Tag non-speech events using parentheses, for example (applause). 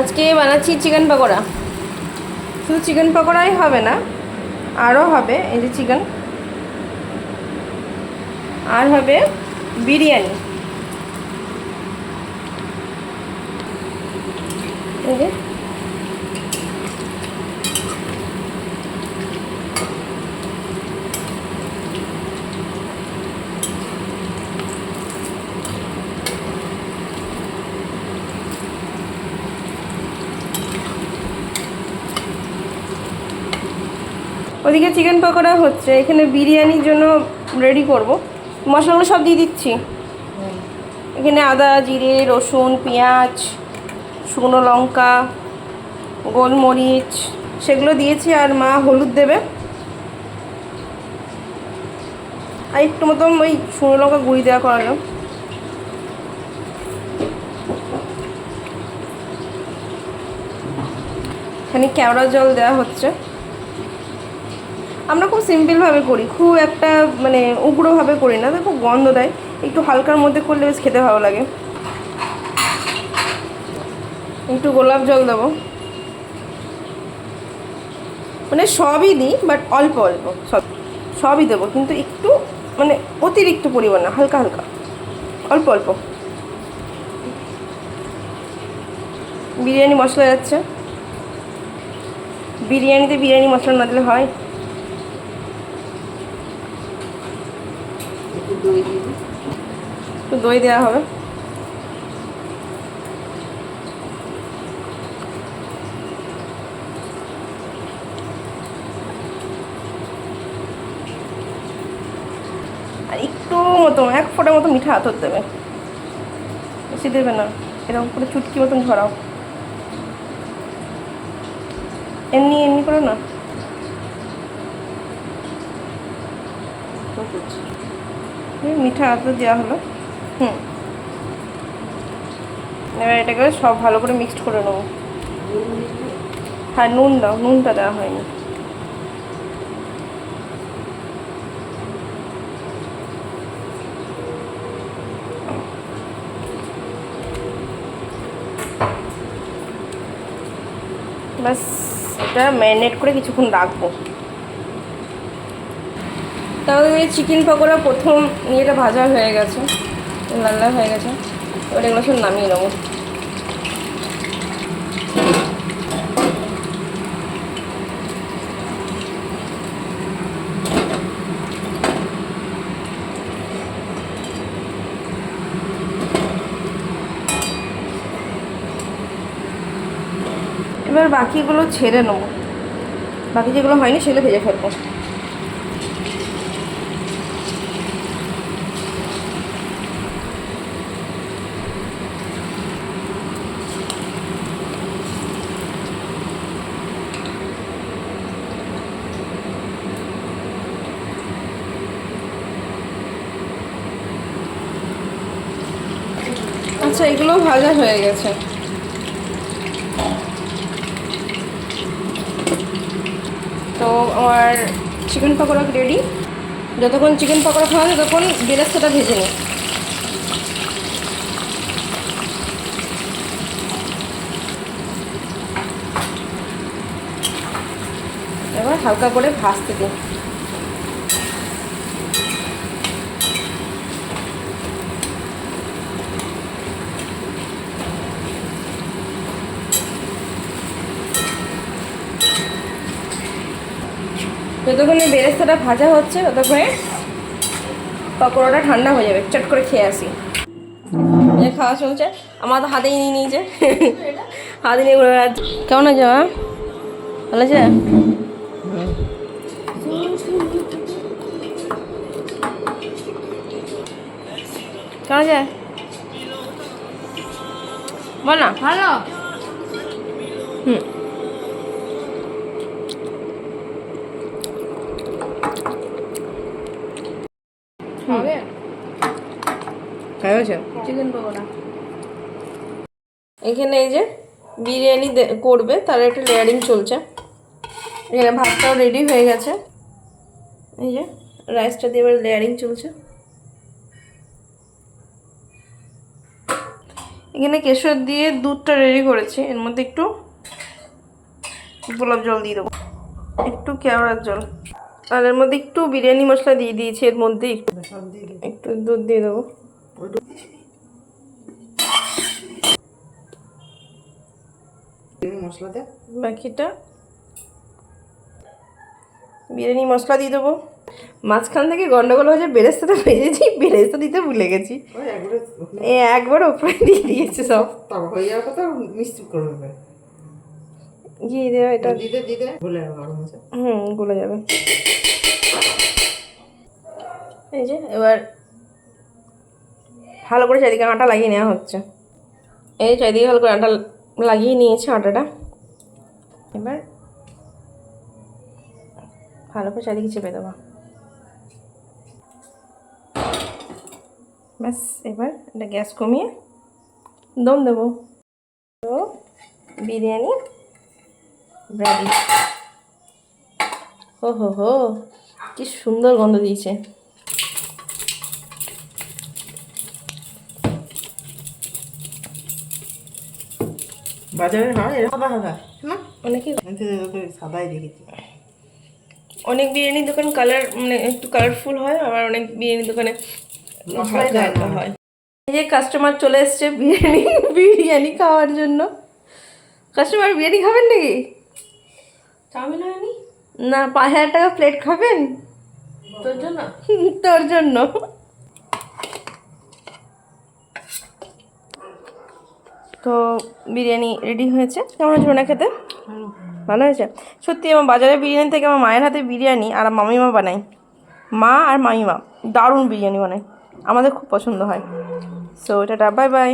আজকে বানাচ্ছি চিকেন পকোড়া। শুধু চিকেন পকোড়াই হবে না, আরও হবে এই যে চিকেন। আর হবে বিরিয়ানি। এই যে ওদিকে চিকেন পকোড়া হচ্ছে, এখানে বিরিয়ানির জন্য রেডি করব। মশলাগুলো সব দিয়ে দিচ্ছি। এখানে আদা, জিরে, রসুন, পেঁয়াজ, শুকনো লঙ্কা, গোলমরিচ, সেগুলো দিয়েছি আর মা হলুদ দেবে। আর একটু মতন ওই শুকনো লঙ্কা গুঁড়ি দেওয়া করালো। এখানে কেওড়া জল দেওয়া হচ্ছে। আমরা খুব সিম্পলভাবে করি, খুব একটা মানে উগ্রভাবে করি না তো খুব গন্ধ দেয়, একটু হালকার মধ্যে করলে বেশ খেতে ভালো লাগে। একটু গোলাপ জল দেবো। মানে সবই দিই বাট অল্প অল্প, সব, সবই দেবো, কিন্তু একটু মানে অতিরিক্ত পরিমাণ না, হালকা হালকা, অল্প অল্প। বিরিয়ানি মশলা যাচ্ছে। বিরিয়ানিতে বিরিয়ানি মশলা না দিলে হয়। একটু দই। দেওয়া হবে। আর একটু মতো, এক ফোঁটা মতো মিঠা আতর দেবে। বেশি দেবে না। এরকম করে চুটকি মতন ঝরাও এমনি এমনি করে না? মিঠা আতর দেওয়া হলো। হুম। এবার এটাকে সব ভালো করে মিক্সড করে নেব। হ্যাঁ নুন দাও, নুনটা দেওয়া হয়নি। ব্যাস, এটা ম্যারিনেট করে কিছুক্ষণ রাখব। তাহলে চিকেন পকোড়া প্রথম ইয়েটা ভাজা হয়ে গেছে। লাল লাল হয়ে গেছে। এবার এগুলো সব নামিয়ে নেব। এবার বাকিগুলো ছেড়ে নেব। বাকি যেগুলো হয়নি সেগুলো ভেজে ফেলব। এগুলো ভাজা হয়ে গেছে। তো আমার চিকেন পকোড়া রেডি যতক্ষণ চিকেন পকোড়া খাওয়া ততক্ষণ বেরেস্তাটা ভেজে নিই। এবার হালকা করে ভাজতে দিই। যতক্ষণে বেরেস্তাটা ভাজা হচ্ছে ততক্ষণে পকোড়াটা ঠান্ডা হয়ে যাবে চট করে খেয়ে আসি। এই খাওয়া চলছে আমার তো হাতেই নিয়ে নিয়েছে। হাতে নিয়ে ঘুরে বেড়াচ্ছে। কেমন আছে মা? ভালো আছে? কেমন আছে? বল না। ভালো। হুম। চিকেন পকোড়া। এখানে এই যে বিরিয়ানি করবে তার একটা লেয়ারিং চলছে। এখানে ভাতটাও রেডি হয়ে গেছে। এই যে রাইসটা দিয়ে এবার লেয়ারিং চলছে। এখানে কেশর দিয়ে দুধটা রেডি করেছি। এর মধ্যে একটু গোলাপ জল দিয়ে দেবো। একটু কেওড়ার জল। আর এর মধ্যে একটু বিরিয়ানি মশলা দিয়ে দিয়েছি এর মধ্যে একটু দিই একটু দুধ দিয়ে দেবো। বিরিয়ানি মশলা বাকিটা বিরিয়ানি মশলা দিয়ে দেবো। মাঝখান থেকে গন্ডগোল হয়েছে বেরেস্তাটা ভেজেছি বেরেস্তা দিতে ভুলে গেছি। একবারে ওপরে দিয়ে দিয়েছে সব। হয়ে যাওয়ার কথা করবে দিয়ে দেওয়া এটা দিতে দিতে আছে হুম গলে যাবে। এই যে এবার ভালো করে চারিদিকে আটা লাগিয়ে নেওয়া হচ্ছে। এই চারিদিকে ভালো করে আটা লাগিয়ে নিয়েছে আটাটা। এবার ভালো করে চারিদিকে চেপে দেবো। ব্যাস এবার এটা গ্যাস কমিয়ে দম দেবো। তো বিরিয়ানি রেডি হো হো হো কি সুন্দর গন্ধ দিয়েছে। বাজারে হয় সাদা সাদা না অনেকে আমি তো তোকে সাদাই দেখেছি। অনেক বিরিয়ানি দোকান কালার মানে একটু কালারফুল হয় আবার অনেক বিরিয়ানি দোকানে হালকা হয়। এই যে কাস্টমার চলে এসছে বিরিয়ানি বিরিয়ানি খাওয়ার জন্য। কাস্টমার বিরিয়ানি খাবেন নাকি? চাউমিন হয়নি না পাঁচ হাজার টাকা প্লেট খাবেন? তোর জন্য? (laughs) তোর জন্য। তো বিরিয়ানি রেডি হয়েছে। কেমন হয়েছে না খেতে? ভালো। হয়েছে? সত্যি আমার বাজারের বিরিয়ানি থেকে আমার মায়ের হাতে বিরিয়ানি আর মামিমা বানাই মা আর মামিমা দারুণ বিরিয়ানি বানায়। আমাদের খুব পছন্দ হয়। সো এটা বাই বাই